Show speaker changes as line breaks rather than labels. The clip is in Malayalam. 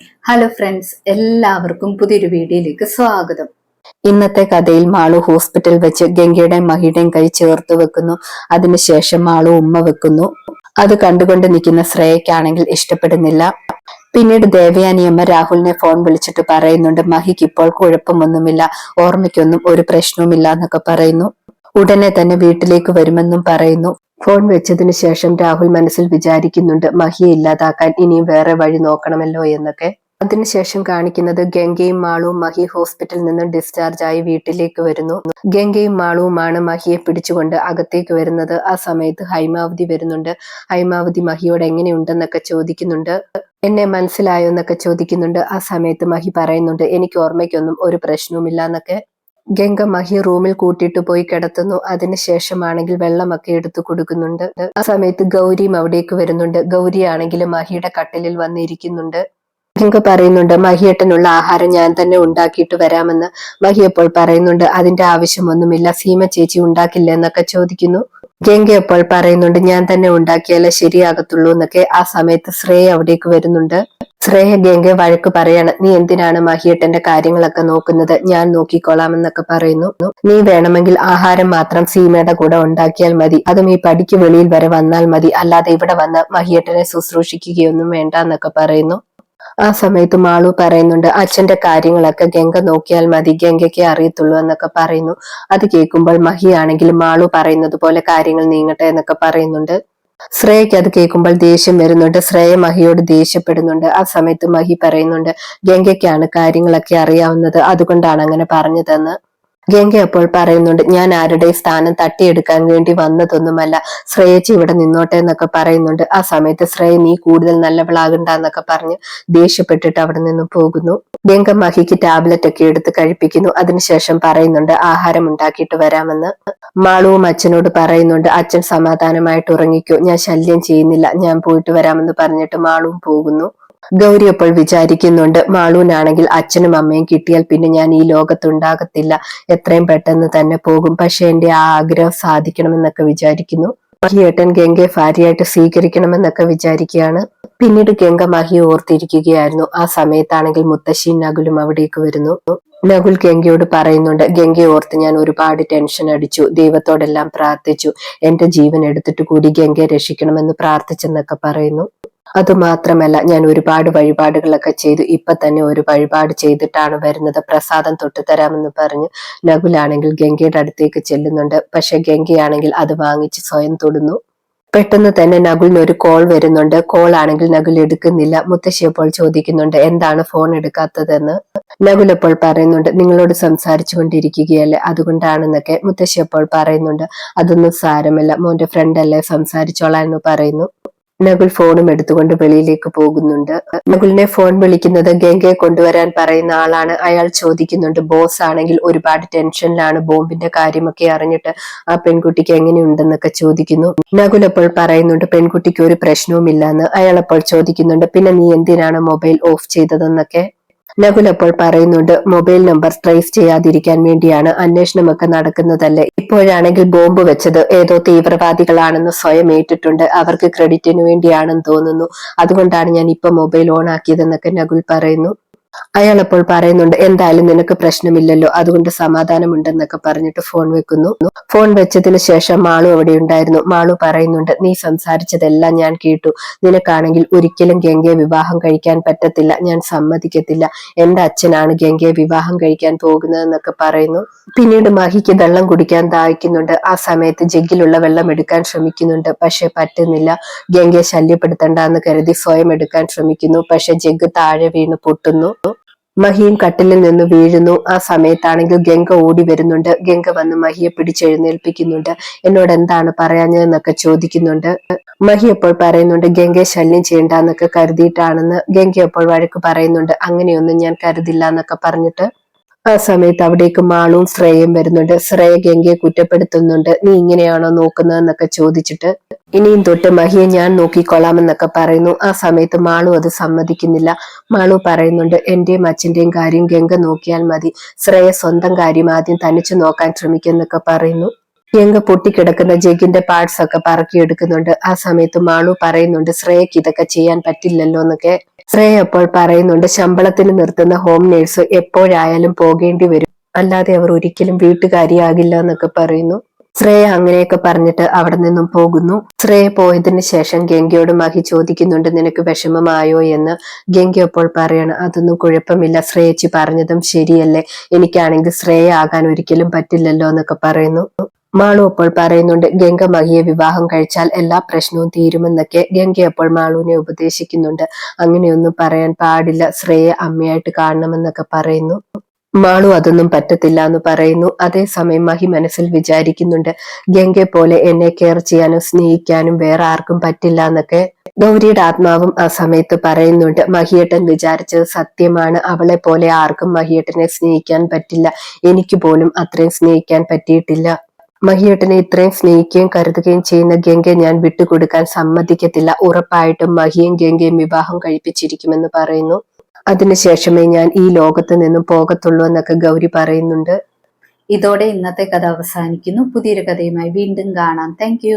ഹലോ ഫ്രണ്ട്സ് എല്ലാവർക്കും പുതിയൊരു വീഡിയോയിലേക്ക് സ്വാഗതം.
ഇന്നത്തെ കഥയിൽ മാളു ഹോസ്പിറ്റൽ വെച്ച് ഗംഗയുടെയും മഹിയുടെയും കൈ ചേർത്ത് വെക്കുന്നു. അതിനുശേഷം മാളു ഉമ്മ വെക്കുന്നു. അത് കണ്ടുകൊണ്ട് നിൽക്കുന്ന ശ്രേയക്കാണെങ്കിൽ ഇഷ്ടപ്പെടുന്നില്ല. പിന്നീട് ദേവയാനിയമ്മ രാഹുലിനെ ഫോൺ വിളിച്ചിട്ട് പറയുന്നുണ്ട് മഹിക്ക് ഇപ്പോൾ കുഴപ്പമൊന്നുമില്ല. ഓർമ്മയ്ക്കൊന്നും ഒരു പ്രശ്നവുമില്ല എന്നൊക്കെ പറയുന്നു. ഉടനെ തന്നെ വീട്ടിലേക്ക് വരുമെന്നും പറയുന്നു. ഫോൺ വെച്ചതിന് ശേഷം രാഹുൽ മനസ്സിൽ വിചാരിക്കുന്നുണ്ട് മഹിയെ ഇല്ലാതാക്കാൻ ഇനിയും വേറെ വഴി നോക്കണമല്ലോ എന്നൊക്കെ. അതിനുശേഷം കാണിക്കുന്നത് ഗംഗയും മാളുവും മഹി ഹോസ്പിറ്റലിൽ നിന്ന് ഡിസ്ചാർജ് ആയി വീട്ടിലേക്ക് വരുന്നു. ഗംഗയും മാളുവുമാണ് മഹിയെ പിടിച്ചുകൊണ്ട് അകത്തേക്ക് വരുന്നത്. ആ സമയത്ത് ഹൈമാവതി വരുന്നുണ്ട്. ഹൈമാവതി മഹിയോട് എങ്ങനെയുണ്ടെന്നൊക്കെ ചോദിക്കുന്നുണ്ട്. എന്നെ മനസ്സിലായോ എന്നൊക്കെ ചോദിക്കുന്നുണ്ട്. ആ സമയത്ത് മഹി പറയുന്നുണ്ട് എനിക്ക് ഓർമ്മയ്ക്കൊന്നും ഒരു പ്രശ്നവുമില്ല എന്നൊക്കെ. ഗംഗ മഹി റൂമിൽ കൂട്ടിയിട്ട് പോയി കിടത്തുന്നു. അതിനുശേഷമാണെങ്കിൽ വെള്ളമൊക്കെ എടുത്തു കൊടുക്കുന്നുണ്ട്. ആ സമയത്ത് ഗൗരിയും അവിടേക്ക് വരുന്നുണ്ട്. ഗൗരി ആണെങ്കിൽ മഹിയുടെ കട്ടിലിൽ വന്നിരിക്കുന്നുണ്ട്. ഗംഗ പറയുന്നുണ്ട് മഹിയേട്ടനുള്ള ആഹാരം ഞാൻ തന്നെ ഉണ്ടാക്കിയിട്ട് വരാമെന്ന്. മഹി അപ്പോൾ പറയുന്നുണ്ട് അതിന്റെ ആവശ്യമൊന്നുമില്ല. സീമ ചേച്ചി ഉണ്ടാക്കില്ല എന്നൊക്കെ ചോദിക്കുന്നു. ഗംഗ അപ്പോൾ പറയുന്നുണ്ട് ഞാൻ തന്നെ ഉണ്ടാക്കിയാലേ ശരിയാകത്തുള്ളൂ എന്നൊക്കെ. ആ സമയത്ത് ശ്രേയ അവിടേക്ക് വരുന്നുണ്ട്. ശ്രേയ ഗംഗ വഴക്ക് പറയാണ്. നീ എന്തിനാണ് മഹിയേട്ടന്റെ കാര്യങ്ങളൊക്കെ നോക്കുന്നത്? ഞാൻ നോക്കിക്കോളാം എന്നൊക്കെ പറയുന്നു. നീ വേണമെങ്കിൽ ആഹാരം മാത്രം സീമയുടെ കൂടെ ഉണ്ടാക്കിയാൽ മതി. അതും ഈ പടിക്ക് വെളിയിൽ വരെ വന്നാൽ മതി. അല്ലാതെ ഇവിടെ വന്ന് മഹിയേട്ടനെ ശുശ്രൂഷിക്കുകയൊന്നും വേണ്ട എന്നൊക്കെ പറയുന്നു. ആ സമയത്ത് മാളു പറയുന്നുണ്ട് അച്ഛന്റെ കാര്യങ്ങളൊക്കെ ഗംഗ നോക്കിയാൽ മതി. ഗംഗയ്ക്ക് അറിയത്തുള്ളൂ എന്നൊക്കെ പറയുന്നു. അത് കേൾക്കുമ്പോൾ മഹിയാണെങ്കിലും മാളു പറയുന്നത് പോലെ കാര്യങ്ങൾ നീങ്ങട്ടെ എന്നൊക്കെ പറയുന്നുണ്ട്. ശ്രേയക്ക് അത് കേൾക്കുമ്പോൾ ദേഷ്യം വരുന്നുണ്ട്. ശ്രേയ മഹിയോട് ദേഷ്യപ്പെടുന്നുണ്ട്. ആ സമയത്ത് മഹി പറയുന്നുണ്ട് ഗംഗയ്ക്കാണ് കാര്യങ്ങളൊക്കെ അറിയാവുന്നത്. അതുകൊണ്ടാണ് അങ്ങനെ പറഞ്ഞതെന്ന്. ഗംഗ അപ്പോൾ പറയുന്നുണ്ട് ഞാൻ ആരുടെ സ്ഥാനം തട്ടിയെടുക്കാൻ വേണ്ടി വന്നതൊന്നുമല്ല. ശ്രേയച്ച് ഇവിടെ നിന്നോട്ടെ എന്നൊക്കെ പറയുന്നുണ്ട്. ആ സമയത്ത് ശ്രേയ നീ കൂടുതൽ നല്ലവളാകണ്ട എന്നൊക്കെ പറഞ്ഞ് ദേഷ്യപ്പെട്ടിട്ട് അവിടെ നിന്ന് പോകുന്നു. ഗംഗ മഹിക്ക് ടാബ്ലറ്റ് ഒക്കെ എടുത്ത് കഴിപ്പിക്കുന്നു. അതിനുശേഷം പറയുന്നുണ്ട് ആഹാരം ഉണ്ടാക്കിയിട്ട് വരാമെന്ന്. മാളുവും അച്ഛനോട് പറയുന്നുണ്ട് അച്ഛൻ സമാധാനമായിട്ട് ഉറങ്ങിക്കോ. ഞാൻ ശല്യം ചെയ്യുന്നില്ല. ഞാൻ പോയിട്ട് വരാമെന്ന് പറഞ്ഞിട്ട് മാളുവും പോകുന്നു. ഗൗരി അപ്പോൾ വിചാരിക്കുന്നുണ്ട് മാളൂനാണെങ്കിൽ അച്ഛനും അമ്മയും കിട്ടിയാൽ പിന്നെ ഞാൻ ഈ ലോകത്തുണ്ടാകത്തില്ല എത്രയും പെട്ടെന്ന് തന്നെ പോകും. പക്ഷെ എന്റെ ആ ആഗ്രഹം സാധിക്കണമെന്നൊക്കെ വിചാരിക്കുന്നു. മഹിയേട്ടൻ ഗംഗയെ ഭാര്യയായിട്ട് സ്വീകരിക്കണമെന്നൊക്കെ വിചാരിക്കുകയാണ്. പിന്നീട് ഗംഗ മഹി ഓർത്തിരിക്കുകയായിരുന്നു. ആ സമയത്താണെങ്കിൽ മുത്തശ്ശി നകുലും അവിടേക്ക് വരുന്നു. നകുൽ ഗംഗയോട് പറയുന്നുണ്ട് ഗംഗയെ ഓർത്ത് ഞാൻ ഒരുപാട് ടെൻഷൻ അടിച്ചു ദൈവത്തോടെല്ലാം പ്രാർത്ഥിച്ചു. എന്റെ ജീവൻ എടുത്തിട്ട് കൂടി ഗംഗയെ രക്ഷിക്കണമെന്ന് പ്രാർത്ഥിച്ചെന്നൊക്കെ പറയുന്നു. അതുമാത്രമല്ല ഞാൻ ഒരുപാട് വഴിപാടുകളൊക്കെ ചെയ്തു. ഇപ്പൊ തന്നെ ഒരു വഴിപാട് ചെയ്തിട്ടാണ് വരുന്നത്. പ്രസാദം തൊട്ട് തരാമെന്ന് പറഞ്ഞ് നകുലാണെങ്കിൽ ഗംഗയുടെ അടുത്തേക്ക് ചെല്ലുന്നുണ്ട്. പക്ഷെ ഗംഗയാണെങ്കിൽ അത് വാങ്ങിച്ച് സ്വയം തൊടുന്നു. പെട്ടെന്ന് തന്നെ നകുലിന് ഒരു കോൾ വരുന്നുണ്ട്. കോൾ ആണെങ്കിൽ നകുൽ എടുക്കുന്നില്ല. മുത്തശ്ശി അപ്പോൾ ചോദിക്കുന്നുണ്ട് എന്താണ് ഫോൺ എടുക്കാത്തതെന്ന്? നകുൽ അപ്പോൾ പറയുന്നുണ്ട് നിങ്ങളോട് സംസാരിച്ചു കൊണ്ടിരിക്കുകയല്ലേ? അതുകൊണ്ടാണെന്നൊക്കെ. മുത്തശ്ശി അപ്പോൾ പറയുന്നുണ്ട് അതൊന്നും സാരമില്ല. മോന്റെ ഫ്രണ്ട് അല്ലേ? സംസാരിച്ചോളാം എന്ന് പറയുന്നു. നകുൽ ഫോണും എടുത്തുകൊണ്ട് വെളിയിലേക്ക് പോകുന്നുണ്ട്. നകുലിനെ ഫോൺ വിളിക്കുന്നത് ഗംഗയെ കൊണ്ടുവരാൻ പറയുന്ന ആളാണ്. അയാൾ ചോദിക്കുന്നുണ്ട് ബോസ് ആണെങ്കിൽ ഒരുപാട് ടെൻഷനിലാണ്. ബോംബിന്റെ കാര്യമൊക്കെ അറിഞ്ഞിട്ട് ആ പെൺകുട്ടിക്ക് എങ്ങനെയുണ്ടെന്നൊക്കെ ചോദിക്കുന്നു. നകുൽ അപ്പോൾ പറയുന്നുണ്ട് പെൺകുട്ടിക്ക് ഒരു പ്രശ്നവും ഇല്ലെന്ന് അയാൾ അപ്പോൾ ചോദിക്കുന്നുണ്ട് പിന്നെ നീ എന്തിനാണ് മൊബൈൽ ഓഫ് ചെയ്തതെന്നൊക്കെ? നകുൽ അപ്പോൾ പറയുന്നുണ്ട് മൊബൈൽ നമ്പർ ട്രേസ് ചെയ്യാതിരിക്കാൻ വേണ്ടിയാണ് അന്വേഷണമൊക്കെ നടക്കുന്നതല്ലേ? ഇപ്പോഴാണെങ്കിൽ ബോംബ് വെച്ചത് ഏതോ തീവ്രവാദികളാണെന്ന് സ്വയം ഏറ്റിട്ടുണ്ട്. അവർക്ക് ക്രെഡിറ്റിന് വേണ്ടിയാണെന്ന് തോന്നുന്നു. അതുകൊണ്ടാണ് ഞാൻ ഇപ്പൊ മൊബൈൽ ഓൺ ആക്കിയതെന്നൊക്കെ നകുൽ പറയുന്നു. അയാൾ അപ്പോൾ പറയുന്നുണ്ട് എന്തായാലും നിനക്ക് പ്രശ്നമില്ലല്ലോ അതുകൊണ്ട് സമാധാനമുണ്ടെന്നൊക്കെ പറഞ്ഞിട്ട് ഫോൺ വെക്കുന്നു. ഫോൺ വെച്ചതിന് ശേഷം മാളു അവിടെ ഉണ്ടായിരുന്നു. മാളു പറയുന്നുണ്ട് നീ സംസാരിച്ചതെല്ലാം ഞാൻ കേട്ടു. നിനക്കാണെങ്കിൽ ഒരിക്കലും ഗംഗയെ വിവാഹം കഴിക്കാൻ പറ്റത്തില്ല. ഞാൻ സമ്മതിക്കത്തില്ല. എന്റെ അച്ഛനാണ് ഗംഗയെ വിവാഹം കഴിക്കാൻ പോകുന്നതെന്നൊക്കെ പറയുന്നു. പിന്നീട് മഹിക്ക് വെള്ളം കുടിക്കാൻ ദാഹിക്കുന്നുണ്ട്. ആ സമയത്ത് ജഗ്ഗിലുള്ള വെള്ളം എടുക്കാൻ ശ്രമിക്കുന്നുണ്ട്. പക്ഷെ പറ്റുന്നില്ല. ഗംഗയെ ശല്യപ്പെടുത്തണ്ട എന്ന് കരുതി സ്വയം എടുക്കാൻ ശ്രമിക്കുന്നു. പക്ഷെ ജഗ് താഴെ വീണ് പൊട്ടുന്നു. മഹിയും കട്ടിലിൽ നിന്ന് വീഴുന്നു. ആ സമയത്താണെങ്കിൽ ഗംഗ ഓടി വരുന്നുണ്ട്. ഗംഗ വന്ന് മഹിയെ പിടിച്ചെഴുന്നേൽപ്പിക്കുന്നുണ്ട്. എന്നോട് എന്താണ് പറയാഞ്ഞതെന്നൊക്കെ ചോദിക്കുന്നുണ്ട്. മഹി അപ്പോൾ പറയുന്നുണ്ട് ഗംഗയെ ശല്യം ചെയ്യണ്ടെന്നൊക്കെ കരുതിയിട്ടാണെന്ന് ഗംഗ അപ്പോൾ വഴക്ക് പറയുന്നുണ്ട്. അങ്ങനെയൊന്നും ഞാൻ കരുതില്ല എന്നൊക്കെ പറഞ്ഞിട്ട് ആ സമയത്ത് അവിടേക്ക് മാളും ശ്രേയയും വരുന്നുണ്ട്. ശ്രേയ ഗംഗയെ കുറ്റപ്പെടുത്തുന്നുണ്ട്. നീ ഇങ്ങനെയാണോ നോക്കുന്നതെന്നൊക്കെ ചോദിച്ചിട്ട് ഇനിയും തൊട്ട് മഹിയെ ഞാൻ നോക്കിക്കൊള്ളാമെന്നൊക്കെ പറയുന്നു. ആ സമയത്ത് മാളു അത് സമ്മതിക്കുന്നില്ല. മാളു പറയുന്നുണ്ട് എന്റെയും അച്ഛന്റെയും കാര്യം ഗംഗ നോക്കിയാൽ മതി. ശ്രേയ സ്വന്തം കാര്യം ആദ്യം തനിച്ചു നോക്കാൻ ശ്രമിക്കുന്നൊക്കെ പറയുന്നു. ഗംഗ പൊട്ടിക്കിടക്കുന്ന ജഗിന്റെ പാർട്സ് ഒക്കെ പറക്കിയെടുക്കുന്നുണ്ട്. ആ സമയത്ത് മാളു പറയുന്നുണ്ട് ശ്രേയക്ക് ഇതൊക്കെ ചെയ്യാൻ പറ്റില്ലല്ലോ എന്നൊക്കെ ശ്രേയ അപ്പോൾ പറയുന്നുണ്ട് ശമ്പളത്തിന് നിർത്തുന്ന ഹോം നേഴ്സ് എപ്പോഴായാലും പോകേണ്ടി വരും. അല്ലാതെ അവർ ഒരിക്കലും വീട്ടുകാരിയാകില്ല എന്നൊക്കെ പറയുന്നു. ശ്രേയ അങ്ങനെയൊക്കെ പറഞ്ഞിട്ട് അവിടെ നിന്നും പോകുന്നു. ശ്രേയ പോയതിനു ശേഷം ഗംഗയോട് മഹി ചോദിക്കുന്നുണ്ട് നിനക്ക് വിഷമമായോ? എന്ന്. ഗംഗ അപ്പോൾ പറയണം അതൊന്നും കുഴപ്പമില്ല ശ്രേയച്ചി പറഞ്ഞതും ശരിയല്ലേ. എനിക്കാണെങ്കിൽ ശ്രേയ ആകാൻ ഒരിക്കലും പറ്റില്ലല്ലോ എന്നൊക്കെ പറയുന്നു. മാളു അപ്പോൾ പറയുന്നുണ്ട് ഗംഗ മഹിയെ വിവാഹം കഴിച്ചാൽ എല്ലാ പ്രശ്നവും തീരുമെന്നൊക്കെ ഗംഗ അപ്പോൾ മാളുവിനെ ഉപദേശിക്കുന്നുണ്ട്. അങ്ങനെയൊന്നും പറയാൻ പാടില്ല ശ്രേയ അമ്മയായിട്ട് കാണണമെന്നൊക്കെ പറയുന്നു. മാളു അതൊന്നും പറ്റത്തില്ല എന്ന് പറയുന്നു. അതേസമയം മഹി മനസ്സിൽ വിചാരിക്കുന്നുണ്ട് ഗംഗയെ പോലെ എന്നെ കെയർ ചെയ്യാനും സ്നേഹിക്കാനും വേറെ ആർക്കും പറ്റില്ല എന്നൊക്കെ ഗൗരിയുടെ ആത്മാവും ആ സമയത്ത് പറയുന്നുണ്ട്. മഹിയേട്ടൻ വിചാരിച്ചത് സത്യമാണ്. അവളെ പോലെ ആർക്കും മഹിയേട്ടനെ സ്നേഹിക്കാൻ പറ്റില്ല. എനിക്ക് പോലും അത്രയും സ്നേഹിക്കാൻ പറ്റിയിട്ടില്ല. മഹിയേട്ടനെ ഇത്രയും സ്നേഹിക്കുകയും കരുതുകയും ചെയ്യുന്ന ഗംഗെ ഞാൻ വിട്ടുകൊടുക്കാൻ സമ്മതിക്കത്തില്ല. ഉറപ്പായിട്ടും മഹിയും ഗംഗയും വിവാഹം കഴിപ്പിച്ചിരിക്കുമെന്ന് പറയുന്നു. അതിനുശേഷമേ ഞാൻ ഈ ലോകത്ത് നിന്നും പോകത്തുള്ളൂ എന്നൊക്കെ ഗൗരി പറയുന്നുണ്ട്.
ഇതോടെ ഇന്നത്തെ കഥ അവസാനിക്കുന്നു. പുതിയൊരു കഥയുമായി വീണ്ടും കാണാം. താങ്ക്